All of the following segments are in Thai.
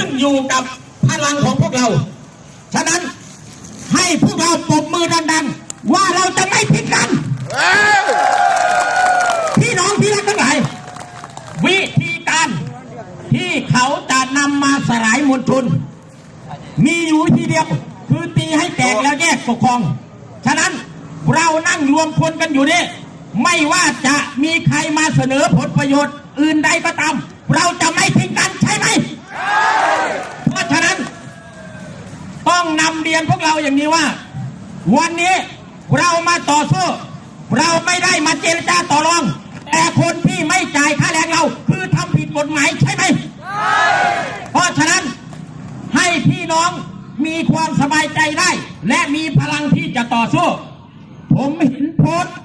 ขึ้นอยู่กับพลังของพวกเรา ฉะนั้นให้พวกเราปรบมือดังๆ ว่าเราจะไม่ทิ้งกัน พี่น้องพี่รักทั้งหลาย วิธีการที่เขาจะนำมาสลายมวลชน มีอยู่วิธีเดียว คือตีให้แตกแล้วแยกปกครอง ฉะนั้นเรานั่งรวมคนกันอยู่นี่ไม่ว่าจะมีใครมาเสนอผลประโยชน์อื่นใดก็ตาม เราจะไม่ทิ้งกัน นำเรียนพวกเราอย่างนี้ว่า วันนี้เรามาต่อสู้ เราไม่ได้มาเจรจาต่อรอง แต่คนที่ไม่จ่ายค่าแรงเรา คือทำผิดกฎหมายใช่ไหมเพราะฉะนั้นให้พี่น้องมีความสบายใจได้ และมีพลังที่จะต่อสู้ ผมเห็นโพสต์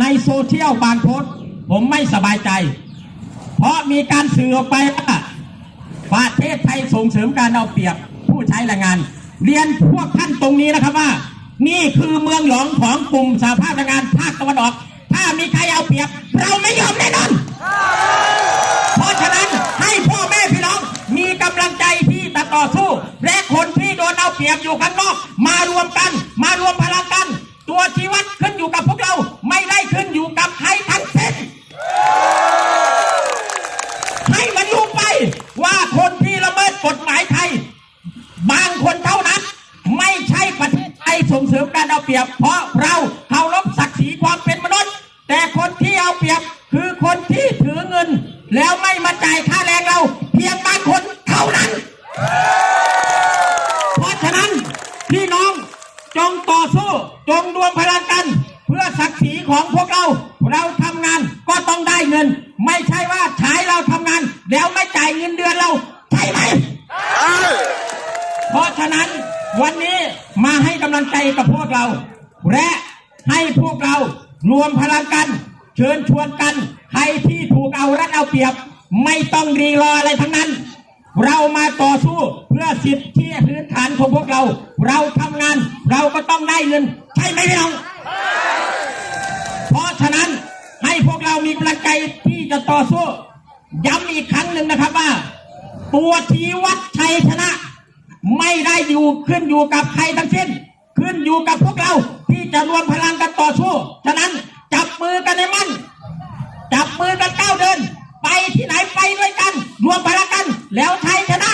ในโซเชียลบางโพสต์ผมไม่สบายใจ เพราะมีการสื่อออกไปว่าประเทศไทยส่งเสริมการเอาเปรียบผู้ใช้แรงงาน เรียนพวกท่านตรงนี้นะครับว่า นี่คือเมืองหลวงของกลุ่มสาภาพแรงงานภาคตะวันออก ถ้ามีใครเอาเปรียบ เราไม่ยอมแน่นอนเพราะฉะนั้นให้พ่อแม่พี่น้องมีกำลังใจที่จะต่อสู้ และคนที่โดนเอาเปรียบอยู่ข้างนอก มารวมกัน มารวมพลังกัน ตัวชีวัดขึ้นอยู่กับพวกเรา ไม่ได้ขึ้นอยู่กับใครทั้งสิ้นให้มันรู้ไปว่าคนที่ละเมิดกฎหมายไทย บางคนเท่านั้น ไม่ใช่ประเทศไทยส่ง เสริมการเอาเปรียบ เพราะเราเคารพศักดิ์ศรีความเป็นมนุษย์ แต่คนที่เอาเปรียบคือคนที่ถือเงิน แล้วไม่มาจ่ายค่าแรงเรา เพียงบางคนเท่านั้น เพราะฉะนั้นพี่น้องจงต่อสู้จงรวมพลังกัน เพื่อศักดิ์ศรีของพวกเรา เราทำงานก็ต้องได้เงิน ไม่ใช่ว่าใช้เราทำงาน แล้วไม่จ่ายเงินเดือนเรา ใช่ไหม เพราะฉะนั้นวันนี้มาให้กำลังใจกับพวกเรา และให้พวกเรารวมพลังกัน เชิญชวนกัน ใครที่ถูกเอารัดเอาเปรียบ ไม่ต้องรีรออะไรทั้งนั้น เรามาต่อสู้เพื่อสิทธิพื้นฐานของพวกเรา เราทำงานเราก็ต้องได้เงิน ใช่ไหมพี่น้อง เพราะฉะนั้นให้พวกเรามีกำลังใจที่จะต่อสู้ย้ำอีกครั้งหนึ่งนะครับว่า ตัวชี้วัดชัยชนะ ไม่ได้อยู่ขึ้นอยู่กับใครทั้งสิ้น ขึ้นอยู่กับพวกเราที่จะรวมพลังกันต่อสู้ ฉะนั้นจับมือกันในมั่น จับมือกันก้าวเดิน ไปที่ไหนไปด้วยกัน รวมพลังกัน แล้วไทยชนะ